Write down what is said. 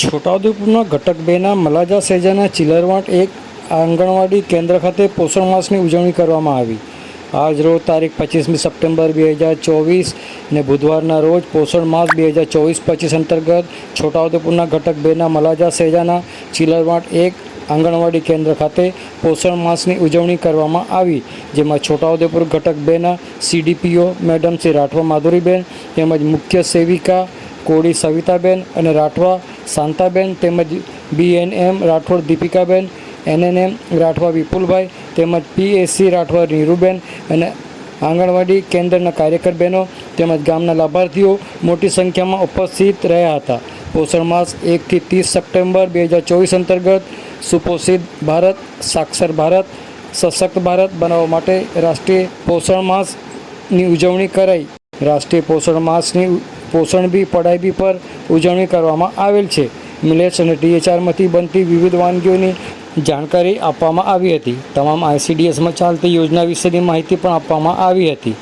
છોટાઉદેપુરના ઘટક બેના મલાજા સેજાના ચિલરવાટ એક આંગણવાડી કેન્દ્ર ખાતે પોષણ માસની ઉજવણી કરવામાં આવી. આજ રોજ તારીખ પચીસમી સપ્ટેમ્બર બે હજાર ચોવીસ ને બુધવારના રોજ પોષણ માસ બે હજાર ચોવીસ પચીસ અંતર્ગત છોટાઉદેપુરના ઘટક બેના મલાજા સેજાના ચિલરવાટ એક આંગણવાડી કેન્દ્ર ખાતે પોષણ માસની ઉજવણી કરવામાં આવી, જેમાં છોટાઉદેપુર ઘટક બેના સીડીપીઓ મેડમ શ્રી રાઠવા માધુરીબેન તેમજ મુખ્ય સેવિકા કોડી સવિતાબેન અને રાઠવા શાંતાબેન તેમજ બીએનએમ રાઠોડ દીપિકાબેન એનએનએમ રાઠવા વિપુલભાઈ તેમજ પીએસસી રાઠવા નીરુબેન અને આંગણવાડી કેન્દ્રના કાર્યકર બહેનો તેમજ ગામના લાભાર્થીઓ મોટી સંખ્યામાં ઉપસ્થિત રહ્યા હતા. પોષણ માસ એકથી ત્રીસ સપ્ટેમ્બર બે હજાર ચોવીસ અંતર્ગત સુપોષિત ભારત, સાક્ષર ભારત, સશક્ત ભારત બનાવવા માટે રાષ્ટ્રીય પોષણ માસની ઉજવણી કરાઈ. રાષ્ટ્રીય પોષણ માસની પોષણ બી, પઢાઈ બી પર ઉજવણી કરવામાં આવેલ છે. મિલેટ્સ અને ટીએચઆરમાંથી બનતી વિવિધ વાનગીઓની જાણકારી આપવામાં આવી હતી. તમામ આઈસીડીએસમાં ચાલતી યોજના વિશેની માહિતી પણ આપવામાં આવી હતી.